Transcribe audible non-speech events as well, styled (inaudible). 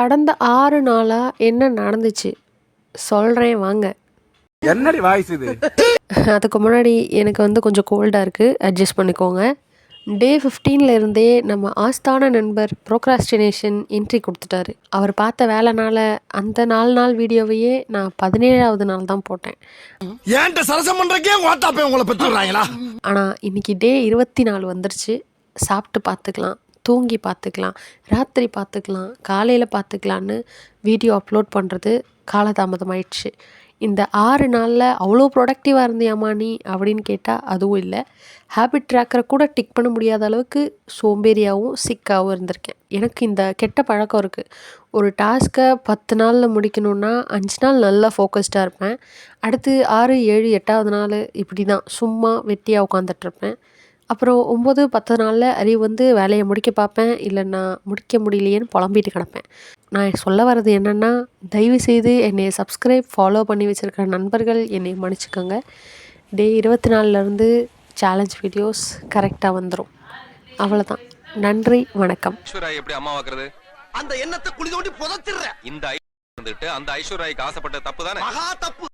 கடந்த ஆறு நாளாக என்ன நடந்துச்சு? சொல்கிறேன் வாங்க. என்னடி வாய்ஸ் இது? (laughs) அதுக்கு முன்னாடி எனக்கு வந்து கொஞ்சம் கோல்டாக இருக்குது அட்ஜஸ்ட் பண்ணிக்கோங்க. டே ஃபிஃப்டீனில் இருந்தே நம்ம ஆஸ்தான நண்பர் ப்ரோக்ராஸ்டினேஷன் என்ட்ரி கொடுத்துட்டாரு. அவர் பார்த்த வேலைனால அந்த நாலு நாள் வீடியோவையே நான் பதினேழாவது நாள் தான் போட்டேன். ஆனால் இன்றைக்கி டே இருபத்தி நாலு வந்துருச்சு. சாப்பிட்டு பார்த்துக்கலாம். தூங்கி பார்த்துக்கலாம் ராத்திரி பார்த்துக்கலாம் காலையில் பார்த்துக்கலான்னு வீடியோ அப்லோட் பண்ணுறது காலதாமதமாயிடுச்சு. இந்த ஆறு நாளில் அவ்வளோ ப்ரொடக்டிவாக இருந்தியாமா நீ அப்படின்னு கேட்டால் அதுவும் இல்லை. ஹேபிட் ட்ராக்கரை கூட டிக் பண்ண முடியாத அளவுக்கு சோம்பேறியாகவும் சிக்காகவும் இருந்திருக்கேன். எனக்கு இந்த கெட்ட பழக்கம் இருக்குது ஒரு டாஸ்க்கை பத்து நாளில் முடிக்கணுன்னா அஞ்சு நாள் நல்லா ஃபோக்கஸ்டாக இருப்பேன். அடுத்து ஆறு ஏழு எட்டாவது நாள் இப்படி தான் சும்மா வெட்டியாக உட்காந்துட்ருப்பேன் அப்புறம் ஒம்பது பத்து நாளில் அறிவு வந்து வேலையை முடிக்க பார்ப்பேன். இல்லைன்னா முடிக்க முடியலையேன்னு புலம்பிட்டு கிடப்பேன். நான் சொல்ல வர்றது என்னென்னா தயவு செய்து என்னை சப்ஸ்கிரைப் ஃபாலோ பண்ணி வச்சுருக்கிற நண்பர்கள் என்னை மன்னிச்சுக்கோங்க. டே இருபத்தி நாலுலேருந்து சேலஞ்ச் வீடியோஸ் கரெக்டாக வந்துடும் அவ்வளோதான் நன்றி வணக்கம். எப்படி அம்மாவாக்குறது அந்த எண்ணத்தை குழி தோண்டி புதைச்சிடுற இந்த ஐ- வந்துட்டு அந்த ஐஸ்வர்யாய்க்கு ஆசைப்பட்ட தப்பு தானே? மகா தப்பு.